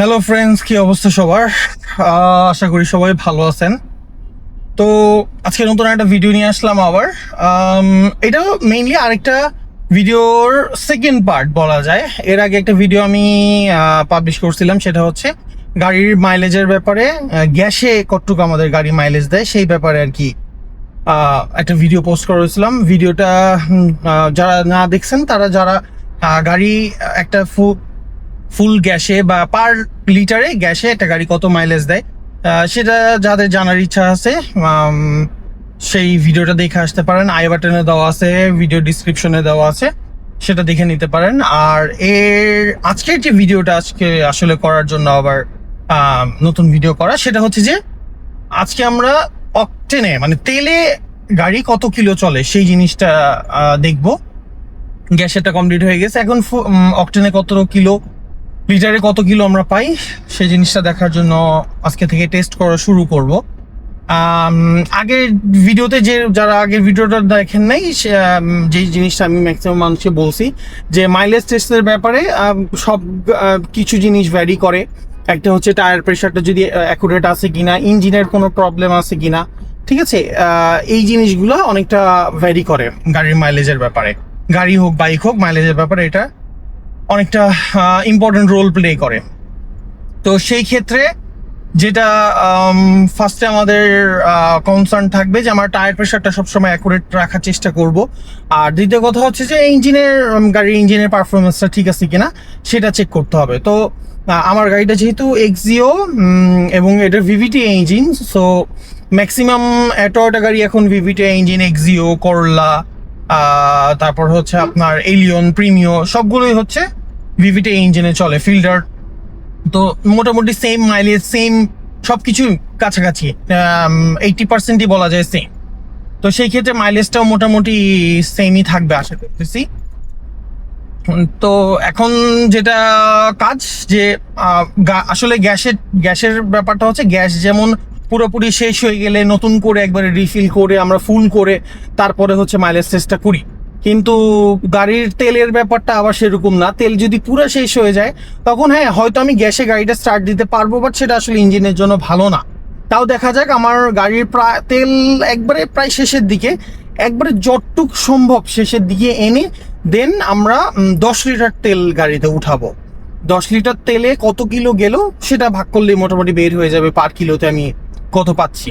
Hello friends কি অবস্থা সবার? আশা করি সবাই ভালো আছেন। তো, আজকে নতুন একটা ভিডিও নিয়ে আসলাম আবার। এটা মেইনলি আরেকটা ভিডিওর সেকেন্ড পার্ট বলা যায়। এর আগে একটা ভিডিও আমি পাবলিশ করছিলাম, সেটা হচ্ছে গাড়ির মাইলেজের ব্যাপারে। গ্যাসে কতটুক আমাদের গাড়ি মাইলেজ দেয়, সেই ব্যাপারে আর কি একটা ভিডিও পোস্ট করেছিলাম ভিডিওটা যারা না দেখছেন, তারা যারা গাড়ি একটা ফুল গ্যাসে বা পার লিটারে গ্যাসে একটা গাড়ি কত মাইলেজ দেয়? সেটা যাদের জানার ইচ্ছা আছে সেই ভিডিওটা দেখে আসতে পারেন। আই বাটনে দেওয়া আছে ভিডিও ডিসক্রিপশনে দেওয়া আছে, সেটা দেখে নিতে পারেন। আর এর আজকের যে ভিডিওটা আজকে আসলে করার জন্য আবার নতুন ভিডিও করা, সেটা হচ্ছে যে আজকে আমরা অকটেনে মানে তেলে গাড়ি কত কিলো চলে, সেই জিনিসটা দেখব। গ্যাসেরটা কমপ্লিট হয়ে গেছে। এখন অকটেনে কত কিলো লিটারে কত কিলো আমরা পাই, সেই জিনিসটা দেখার জন্য আজকে থেকে টেস্ট করা শুরু করব। আগের ভিডিওতে যে, যারা আগের ভিডিওটা দেখেন নাই যেই জিনিসটা আমি ম্যাক্সিমাম মানুষকে বলছি, যে মাইলেজ টেস্টের ব্যাপারে সব কিছু জিনিস ভ্যারি করে। একটা হচ্ছে টায়ার প্রেশারটা যদি অ্যাকুরেট আছে কিনা ইঞ্জিনের কোনো প্রবলেম আছে কিনা, ঠিক আছে? এই জিনিসগুলো অনেকটা ভ্যারি করে গাড়ির মাইলেজের ব্যাপারে। গাড়ি হোক বাইক হোক মাইলেজের ব্যাপারে এটা অনেকটা ইম্পর্টেন্ট রোল প্লে করে। তো সেই ক্ষেত্রে যেটা ফার্স্টে আমাদের কনসার্ন থাকবে যে আমার টায়ার প্রেশারটা সবসময় অ্যাকুরেট রাখার চেষ্টা করব। আর দ্বিতীয় কথা হচ্ছে যে ইঞ্জিনের গাড়ির ইঞ্জিনের পারফরমেন্সটা ঠিক আছে কিনা, সেটা চেক করতে হবে। তো আমার গাড়িটা যেহেতু এক্সিও এবং এটার VVT engine so maximum Toyota গাড়ি এখন ভিভিটি ইঞ্জিন এক্সিও করলা তারপর হচ্ছে আপনার এলিয়ন প্রিমিও সবগুলোই হচ্ছে ভিভিটি ইঞ্জিনে চলে ফিল্টার তো মোটামুটি সেম মাইলেজ সেম সবকিছু কাছাকাছি এইটি পার্সেন্টই বলা যায় সেম তো সেই ক্ষেত্রে মাইলেজটাও মোটামুটি সেমই থাকবে আশা করতেছি। তো এখন যেটা কাজ, যে আসলে গ্যাসের গ্যাসের ব্যাপারটা হচ্ছে গ্যাস যেমন পুরোপুরি শেষ হয়ে গেলে নতুন করে একবারে রিফিল করে, আমরা ফুল করে, তারপরে হচ্ছে মাইলেজ টেস্টটা করি। কিন্তু গাড়ির তেলের ব্যাপারটা আবার সেরকম না। তেল যদি পুরো শেষ হয়ে যায়, তখন হ্যাঁ হয়তো আমি গ্যাসে গাড়িটা স্টার্ট দিতে পারব বাট সেটা আসলে ইঞ্জিনের জন্য ভালো না। তাও দেখা যাক, আমার গাড়ির প্রায়, তেল একবারে প্রায় শেষের দিকে, একবারে যতটুক সম্ভব শেষের দিকে এনে দেন আমরা দশ লিটার তেল গাড়িতে উঠাবো। দশ লিটার তেলে কত কিলো গেল, সেটা ভাগ করলে মোটামুটি বের হয়ে যাবে পার কিলোতে আমি কত পাচ্ছি।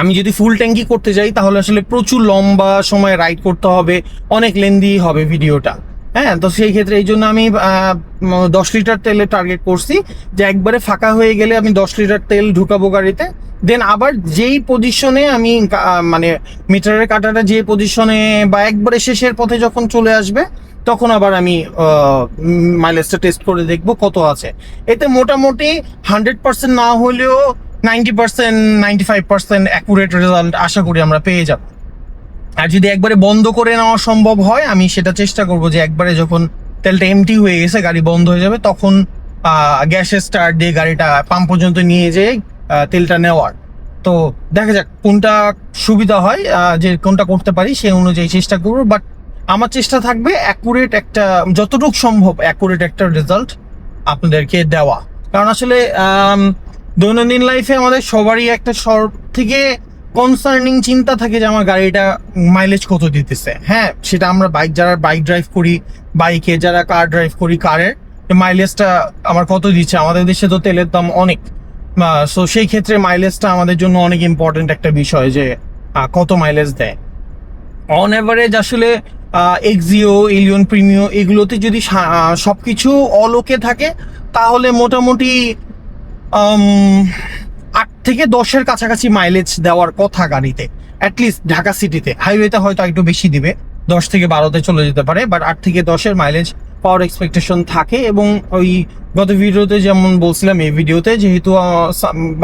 আমি যদি ফুল ট্যাঙ্কি করতে যাই, তাহলে আসলে প্রচুর লম্বা সময় রাইড করতে হবে, অনেক লেন্দি হবে ভিডিওটা হ্যাঁ তো সেই ক্ষেত্রে এই জন্য আমি দশ লিটার তেলে টার্গেট করছি, যে একবারে ফাঁকা হয়ে গেলে আমি দশ লিটার তেল ঢুকাবো গাড়িতে। দেন আবার যেই পজিশনে আমি মানে মিটারের কাটাটা যে পজিশনে বা একবারে শেষের পথে যখন চলে আসবে, তখন আবার আমি মাইলেজটা টেস্ট করে দেখব কত আছে। এতে মোটামুটি হান্ড্রেড পার্সেন্ট না হলেও ninety percent, ninety five percent accurate result আশা করি আমরা পেয়ে যাব। আর যদি একবারে বন্ধ করে নেওয়া সম্ভব হয়, আমি সেটা চেষ্টা করব যে একবারে যখন তেলটা এমটি হয়ে গেছে, গাড়ি বন্ধ হয়ে যাবে, তখন গ্যাসের স্টার্ট দিয়ে গাড়িটা পাম্প পর্যন্ত নিয়ে যেয়ে তেলটা নেওয়ার। তো দেখা যাক কোনটা সুবিধা হয় যে কোনটা করতে পারি, সেই অনুযায়ী চেষ্টা করব। বাট আমার চেষ্টা থাকবে অ্যাকুরেট একটা, যতটুকু সম্ভব অ্যাকুরেট একটা রেজাল্ট আপনাদেরকে দেওয়া। কারণ আসলে দৈনন্দিন লাইফে আমাদের সবারই একটা সব থেকে কনসার্নিং চিন্তা থাকে যে আমার গাড়িটা মাইলেজ কত দিতেছে। হ্যাঁ সেটা আমরা বাইক যারা বাইক ড্রাইভ করি বাইকে যারা কার ড্রাইভ করি কারের মাইলেজটা আমার কত দিচ্ছে? আমাদের দেশে তো তেলের দাম অনেক। সো সেই ক্ষেত্রে মাইলেজটা আমাদের জন্য অনেক ইম্পর্টেন্ট একটা বিষয় যে কত মাইলেজ দেয়। অন অ্যাভারেজ আসলে এক্সিও এলিয়ন প্রিমিও এগুলোতে যদি সা- আহ, সবকিছু অলোকে থাকে তাহলে মোটামুটি আট থেকে দশের কাছাকাছি মাইলেজ দেওয়ার কথা গাড়িতে। অ্যাটলিস্ট ঢাকা সিটিতে হাইওয়েতে হয়তো একটু বেশি দিবে। দশ থেকে বারোতে চলে যেতে পারে বাট আট থেকে দশের মাইলেজ পাওয়ার এক্সপেকটেশন থাকে এবং ওই গত ভিডিওতে যেমন বলছিলাম, এই ভিডিওতে যেহেতু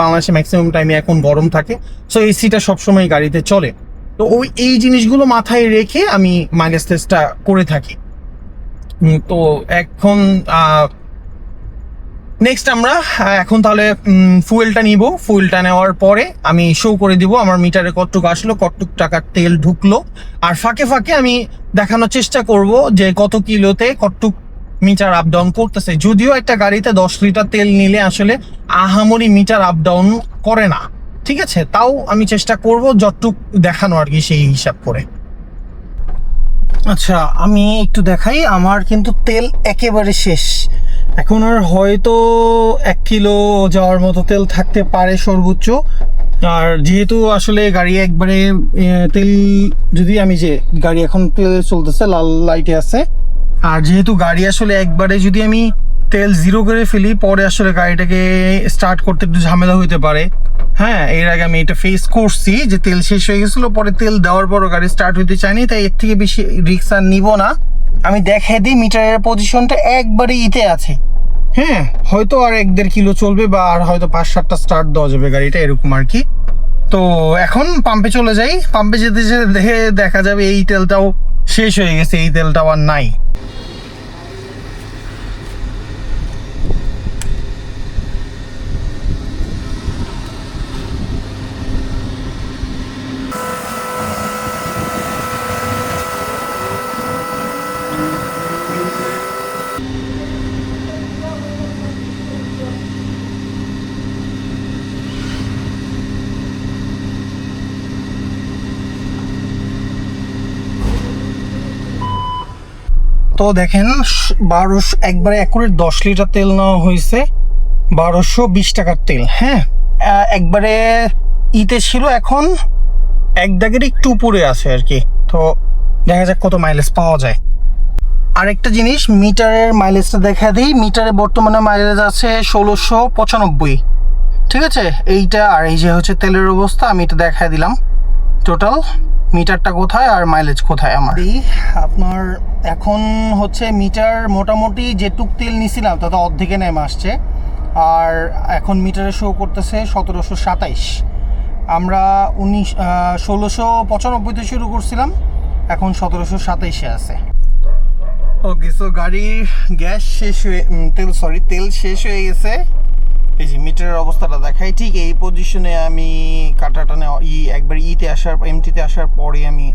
বাংলাদেশে ম্যাক্সিমাম টাইমে এখন গরম থাকে সো এসিটা সবসময় গাড়িতে চলে। তো ওই, এই জিনিসগুলো মাথায় রেখে আমি মাইলেজ টেস্টটা করে থাকি। তো এখন নেক্সট আমরা এখন তাহলে ফুয়েলটা নিব। ফুয়েলটা নেওয়ার পরে আমি শো করে দিব। আমার মিটারে কতটুক আসলো, কতটুক টাকার তেল ঢুকলো। আর ফাঁকে ফাঁকে আমি দেখানোর চেষ্টা করব যে কত কিলোতে কতটুক মিটার আপ ডাউন করতেছে। যদিও একটা গাড়িতে দশ লিটার তেল নিলে আসলে আহামরি মিটার আপ ডাউন করে না। ঠিক আছে? তাও আমি চেষ্টা করব যতটুক দেখানো আর কি সেই হিসাব করে। আচ্ছা আমি একটু দেখাই। আমার কিন্তু তেল একেবারে শেষ। এখন আর হয়তো এক কিলো যাওয়ার মতো তেল থাকতে পারে সর্বোচ্চ। আর যেহেতু আসলে গাড়ি একবারে তেল, যদি আমি যে গাড়ি এখন তেল চলতেছে, লাল লাইটে আছে। আর যেহেতু গাড়ি আসলে একবারে যদি আমি তেল জিরো করে ফেলি, পরে আসলে গাড়িটাকে স্টার্ট করতে একটু ঝামেলা হইতে পারে। হ্যাঁ এর আগে আমি এটা ফেস করছি যে তেল শেষ হয়ে গেছিল, পরে তেল দেওয়ার পরও গাড়ি স্টার্ট হইতে চায়নি, তাই এর থেকে বেশি রিক্স আর নিব না। আমি দেখাই দিই মিটারের পজিশনটা একবারে ইতে আছে। হ্যাঁ হয়তো আর এক দেড় কিলো চলবে বা আর হয়তো পাঁচ সাতটা স্টার্ট দেওয়া যাবে গাড়িটা, এরকম আর কি। তো এখন পাম্পে চলে যাই। পাম্পে যেতে যেতে দেখে দেখা যাবে এই তেলটাও শেষ হয়ে গেছে, এই তেলটাও আর নাই। তো দেখেন বারোশো একবারে একুরেট দশ লিটার তেল নেওয়া হয়েছে। বারোশো বিশ টাকার তেল হ্যাঁ? একবারে ইতে ছিল এখন এক দাগের একটু উপরে আছে আর কি। তো দেখা যাক কত মাইলেজ পাওয়া যায়। আরেকটা জিনিস, মিটারের মাইলেজটা দেখা দিই। মিটারে বর্তমানে মাইলেজ আছে ষোলোশো পঁচানব্বই। ঠিক আছে? এইটা আর এই যে হচ্ছে তেলের অবস্থা, আমি এটা দেখাই দিলাম। টোটাল মিটারটা কোথায় আর মাইলেজ কোথায় আমার? আপনার এখন হচ্ছে মিটার মোটামুটি যেটুক তেল নিছিলাম, তাতে অর্ধেকে নেমে আসছে। আর এখন মিটারে শো করতেছে সতেরোশো সাতাইশ। আমরা উনিশ ষোলোশো পঁচানব্বইতে শুরু করছিলাম, এখন সতেরোশো সাতাইশে আছে। ওকে সো গাড়ির গ্যাস শেষ হয়ে তেল সরি তেল শেষ হয়ে গেছে। মিটারের অবস্থাটা দেখাই। ঠিক এই পজিশনে আমি কাটা টানে ই, একবার ইতে আসার, এমটিতে আসার পরে আমি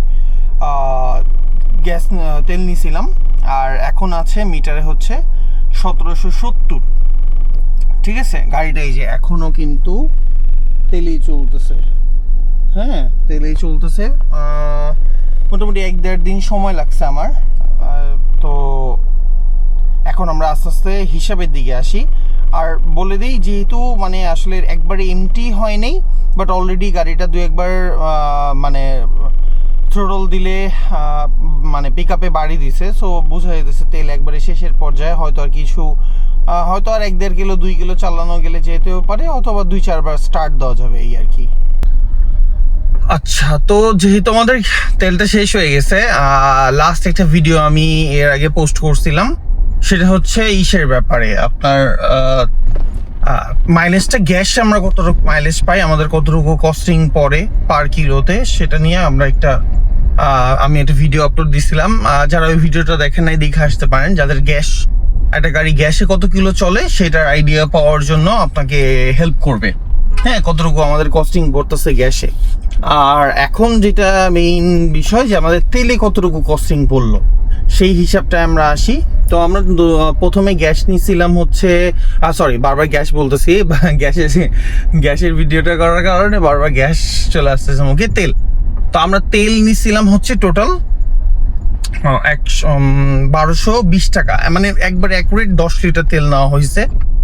গ্যাস তেল নিয়েছিলাম আর এখন আছে মিটারে হচ্ছে সতেরোশো সত্তর। ঠিক আছে? গাড়িটা এই যে এখনও কিন্তু তেলেই চলতেছে। হ্যাঁ তেলেই চলতেছে। মোটামুটি এক দেড় দিন সময় লাগছে আমার। তো এখন আমরা আস্তে আস্তে হিসাবের দিকে আসি। আর বলে দিই, যেহেতু মানে আসলে একবারে এমটি হয় বাট অলরেডি গাড়িটা দু একবার মানে থ্রোটল দিলে মানে পিক আপে বাড়ি দিছে। সো বোঝা যেতেছে তেল একবারে শেষের পর্যায়ে, হয়তো আর কিছু হয়তো আর এক দেড় কিলো, দুই কিলো চালানো গেলে যেতেও পারে, অথবা দুই চারবার স্টার্ট দেওয়া যাবে এই আর কি। আচ্ছা তো যেহেতু আমাদের তেলটা শেষ হয়ে গেছে লাস্ট একটা ভিডিও আমি এর আগে পোস্ট করছিলাম। সেটা হচ্ছে ইসের ব্যাপারে। আপনার মাইলেজটা গ্যাস আমরা কতটুকু মাইলেজ পাই, আমাদের কতটুকু কস্টিং পড়ে পার কিলোতে সেটা নিয়ে আমরা একটা আমি একটা ভিডিও আপলোড দিছিলাম। যারা ওই ভিডিওটা দেখেন নাই, দেখে আসতে পারেন। যাদের গ্যাস একটা গাড়ি গ্যাসে কত কিলো চলে, সেটার আইডিয়া পাওয়ার জন্য আপনাকে হেল্প করবে। হ্যাঁ কতটুকু আমাদের কস্টিং পড়তেছে গ্যাসে আর এখন যেটা মেইন বিষয় যে আমাদের তেলে কতটুকু কস্টিং পড়ল। সেই হিসাবটা আমরা আসি। তো আমরা প্রথমে গ্যাস নিয়েছিলাম হচ্ছে সরি বারবার গ্যাস বলতেছি গ্যাসের গ্যাসের ভিডিওটা করার কারণে বারবার গ্যাস চলে আসতেছে মুখে, তেল। তো আমরা তেল নিছিলাম হচ্ছে টোটাল একশো বারোশো বিশ টাকা। মানে একবার অ্যাকুরেট দশ লিটার তেল নেওয়া হয়েছে।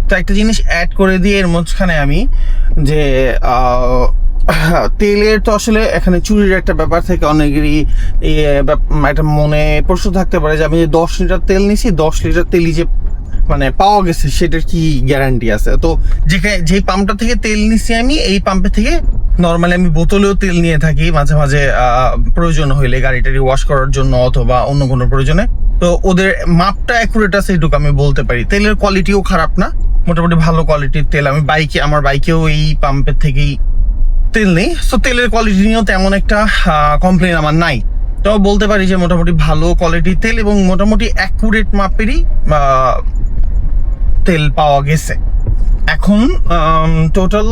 তো একটা জিনিস অ্যাড করে দিয়ে এর মাঝখানে আমি যে তেলের তো আসলে এখানে চুরির একটা ব্যাপার থেকে, অনেকেরই একটা মনে প্রশ্ন থাকতে পারে যে আমি দশ লিটার তেল নিছি, দশ লিটার তেলই যে মানে পাওয়া গেছে সেটার কি গ্যারান্টি আছে? তো যেখানে, যেই পাম্পটা থেকে তেল নিছি আমি, এই পাম্পে থেকে নর্মালি আমি বোতলেও তেল নিয়ে থাকি, মাঝে মাঝে প্রয়োজন হইলে গাড়িটারি ওয়াশ করার জন্য অথবা অন্য কোনো প্রয়োজনে। তো ওদের মাপটা অ্যাকুরেট আছে এটুকু আমি বলতে পারি। তেলের কোয়ালিটিও খারাপ না, মোটামুটি ভালো কোয়ালিটির তেল। আমি বাইকে, আমার বাইকেও এই পাম্পের থেকেই তেল নেই। সো তেলের কোয়ালিটি নিয়েও তেমন একটা কমপ্লেন আমার নাই। তো বলতে পারি যে মোটামুটি ভালো কোয়ালিটির তেল এবং মোটামুটি অ্যাকুরেট মাপেরই তেল পাওয়া গেছে। এখন টোটাল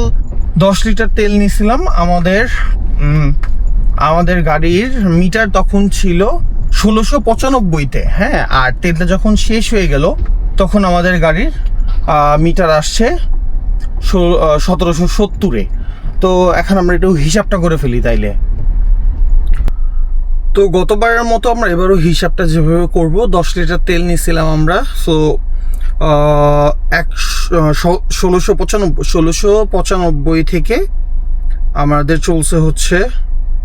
দশ লিটার তেল নিয়েছিলাম। আমাদের আমাদের গাড়ির মিটার তখন ছিল ষোলোশো পঁচানব্বইতে হ্যাঁ? আর তেলটা যখন শেষ হয়ে গেল, তখন আমাদের গাড়ির মিটার আসছে সতেরোশো সত্তরে। তো এখন আমরা একটু হিসাবটা করে ফেলি তাইলে। তো গতবারের মতো আমরা এবারও হিসাবটা যেভাবে করব, দশ লিটার তেল নিয়েছিলাম আমরা সো এক ষোলোশো পঁচানব্বই ষোলোশো পঁচানব্বই থেকে আমাদের চলছে হচ্ছে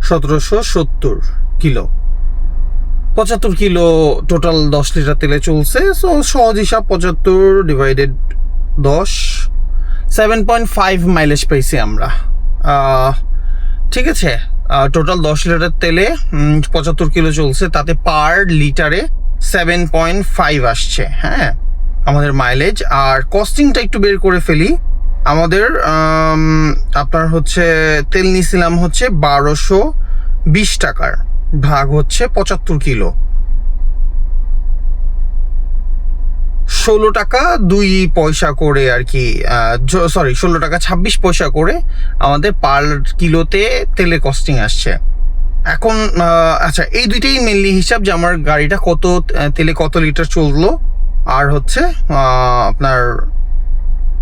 সতেরোশো সত্তর কিলো। পঁচাত্তর কিলো টোটাল দশ লিটার তেলে চলছে সো সহজ হিসাব পঁচাত্তর ডিভাইডেড দশ সেভেন পয়েন্ট ফাইভ মাইলেজ পেয়েছি আমরা। ঠিক আছে। টোটাল দশ লিটার তেলে পঁচাত্তর কিলো চলছে। তাতে পার লিটারে সেভেন পয়েন্ট ফাইভ আসছে হ্যাঁ আমাদের মাইলেজ আর কস্টিংটা একটু বের করে ফেলি। আমাদের আপনার হচ্ছে, তেল নিছিলাম হচ্ছে বারোশো বিশ টাকার, ভাগ হচ্ছে পঁচাত্তর কিলো। ষোলো টাকা, দুই পয়সা করে আর কি সরি ষোলো টাকা, ছাব্বিশ পয়সা করে আমাদের পার কিলোতে তেলে কস্টিং আসছে। এখন আচ্ছা এই দুইটাই মেনলি হিসাব যে আমার গাড়িটা কত তেলে কত লিটার চলল, আর হচ্ছে আপনার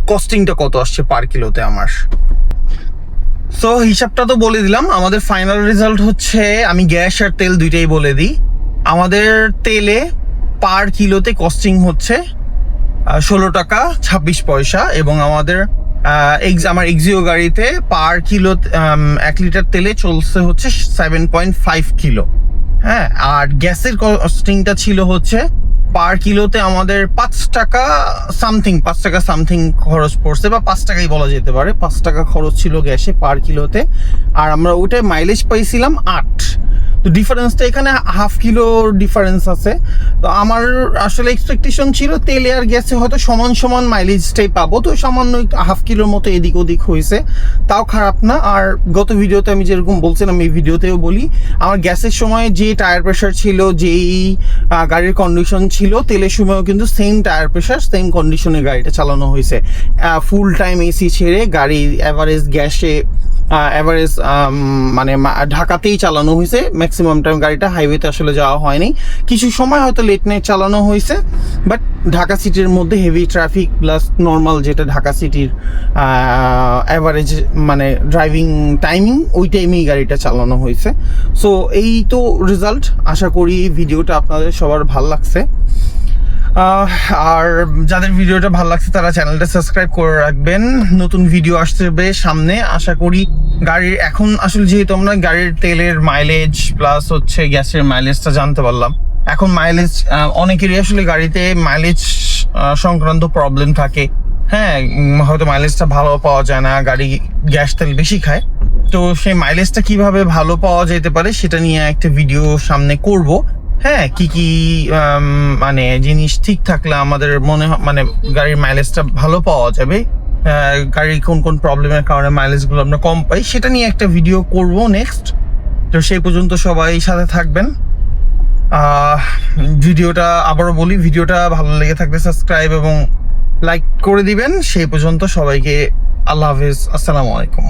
কস্টিংটা কত আসছে পার কিলোতে আমার। সো হিসাবটা তো বলে দিলাম, আমাদের ফাইনাল রেজাল্ট হচ্ছে, আমি গ্যাস আর তেল দুইটাই বলে দিই। আমাদের তেলে পার কিলোতে কস্টিং হচ্ছে ষোলো টাকা, ছাব্বিশ পয়সা এবং আমাদের আমার এক্সিও গাড়িতে পার কিলো এক লিটার তেলে চলছে হচ্ছে সেভেন পয়েন্ট ফাইভ কিলো হ্যাঁ আর গ্যাসের কস্টিংটা ছিল হচ্ছে পার কিলোতে আমাদের পাঁচ টাকা সামথিং পাঁচ টাকা সামথিং খরচ পড়ছে বা পাঁচ টাকাই বলা যেতে পারে। পাঁচ টাকা খরচ ছিল গ্যাসে পার কিলোতে আর আমরা ওইটায় মাইলেজ পাইছিলাম আট। তো ডিফারেন্সটা এখানে হাফ কিলোর ডিফারেন্স আছে। তো আমার আসলে এক্সপেকটেশন ছিল তেলে আর গ্যাসে হয়তো সমান সমান মাইলেজটাই পাবো। তো সামান্য হাফ কিলোর মতো এদিক ওদিক হয়েছে। তাও খারাপ না। আর গত ভিডিওতে আমি যেরকম বলছিলাম, এই ভিডিওতেও বলি, আমার গ্যাসের সময় যে টায়ার প্রেশার ছিল, যেই গাড়ির কন্ডিশন ছিল, তেলের সময়ও কিন্তু সেম টায়ার প্রেশার সেম কন্ডিশনে গাড়িটা চালানো হয়েছে। ফুল টাইম এসি ছেড়ে গাড়ি অ্যাভারেজ গ্যাসে অ্যাভারেজ মানে ঢাকাতেই চালানো হয়েছে। ম্যাক্সিমাম টাইম গাড়িটা হাইওয়েতে আসলে যাওয়া হয়নি। কিছু সময় হয়তো লেট নাইট চালানো হয়েছে বাট ঢাকা সিটির মধ্যে হেভি ট্রাফিক প্লাস নর্মাল যেটা ঢাকা সিটির অ্যাভারেজ মানে ড্রাইভিং টাইমিং ওই টাইমেই গাড়িটা চালানো হয়েছে। সো এই তো রেজাল্ট আশা করি ভিডিওটা আপনাদের সবার ভালো লাগছে। আর যাদের ভিডিওটা ভালো লাগছে, তারা চ্যানেলটা সাবস্ক্রাইব করে রাখবেন। নতুন ভিডিও আসবে সামনে। আশা করি গাড়ির, এখন আসলে যেহেতু আমরা গাড়ির তেলের মাইলেজ প্লাস হচ্ছে গ্যাসের মাইলেজটা জানতে পারলাম। এখন মাইলেজ অনেকেরই আসলে গাড়িতে মাইলেজ সংক্রান্ত প্রবলেম থাকে। হ্যাঁ হয়তো মাইলেজটা ভালো পাওয়া যায় না, গাড়ি গ্যাস তেল বেশি খায়। তো সেই মাইলেজটা কীভাবে ভালো পাওয়া যেতে পারে, সেটা নিয়ে একটা ভিডিও সামনে করব। হ্যাঁ কি কি মানে জিনিস ঠিক থাকলে আমাদের মনে হয় মানে গাড়ির মাইলেজটা ভালো পাওয়া যাবে। গাড়ির কোন কোন প্রবলেমের কারণে মাইলেজগুলো আমরা কম পাই। সেটা নিয়ে একটা ভিডিও করব নেক্সট তো সেই পর্যন্ত সবাই সাথে থাকবেন। ভিডিওটা আবারও বলি, ভিডিওটা ভালো লেগে থাকলে সাবস্ক্রাইব এবং লাইক করে দিবেন। সেই পর্যন্ত সবাইকে আল্লাহ হাফিজ। আসসালামু আলাইকুম।